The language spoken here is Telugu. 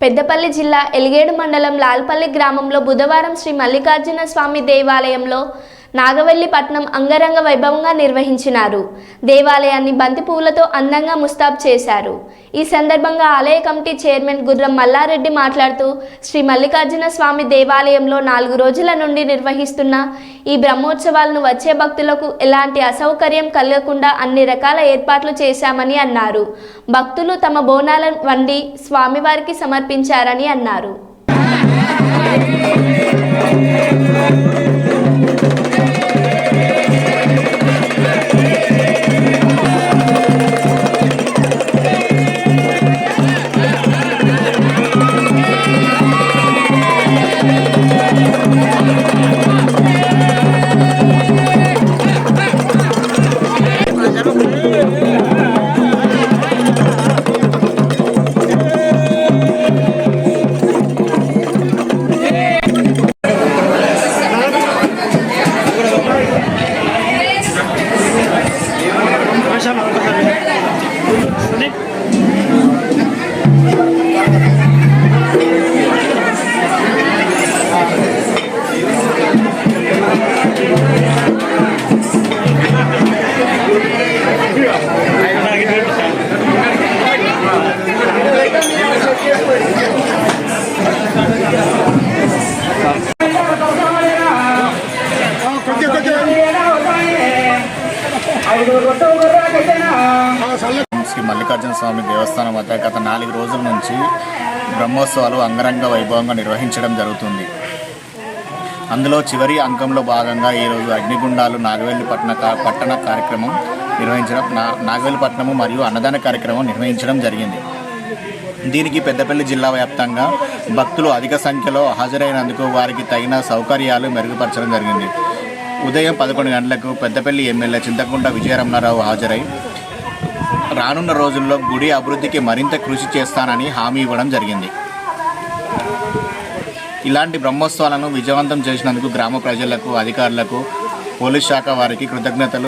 పెద్దపల్లి జిల్లా ఎలిగేడు మండలం లాల్పల్లి గ్రామంలో బుధవారం శ్రీ మల్లికార్జున స్వామి దేవాలయంలో నాగవల్లి పట్నం అంగరంగ వైభవంగా నిర్వహించినారు. దేవాలయాన్ని బంతి పువ్వులతో అందంగా ముస్తాబ్ చేశారు. ఈ సందర్భంగా ఆలయ కమిటీ చైర్మన్ గుర్రం మల్లారెడ్డి మాట్లాడుతూ శ్రీ మల్లికార్జున స్వామి దేవాలయంలో నాలుగు రోజుల నుండి నిర్వహిస్తున్న ఈ బ్రహ్మోత్సవాలను వచ్చే భక్తులకు ఎలాంటి అసౌకర్యం కలగకుండా అన్ని రకాల ఏర్పాట్లు చేశామని అన్నారు. భక్తులు తమ బోనాలను వండి స్వామివారికి సమర్పించారని అన్నారు. శ్రీ మల్లికార్జున స్వామి దేవస్థానం వద్ద గత నాలుగు రోజుల నుంచి బ్రహ్మోత్సవాలు అంగరంగ వైభవంగా నిర్వహించడం జరుగుతుంది. అందులో చివరి అంకంలో భాగంగా ఈరోజు అగ్నిగుండాలు నాగవెల్లి పట్టణ పట్టణ కార్యక్రమం నిర్వహించడం నా పట్టణము మరియు అన్నదాన కార్యక్రమం నిర్వహించడం జరిగింది. దీనికి పెద్దపల్లి జిల్లా వ్యాప్తంగా భక్తులు అధిక సంఖ్యలో హాజరైనందుకు వారికి తగిన సౌకర్యాలు మెరుగుపరచడం జరిగింది. ఉదయం పదకొండు గంటలకు పెద్దపల్లి ఎమ్మెల్యే చింతకుంట విజయరమణారావు హాజరై రానున్న రోజుల్లో గుడి అభివృద్ధికి మరింత కృషి చేస్తానని హామీ ఇవ్వడం జరిగింది. ఇలాంటి బ్రహ్మోత్సవాలను విజయవంతం చేసినందుకు గ్రామ ప్రజలకు అధికారులకు పోలీస్ శాఖ వారికి కృతజ్ఞతలు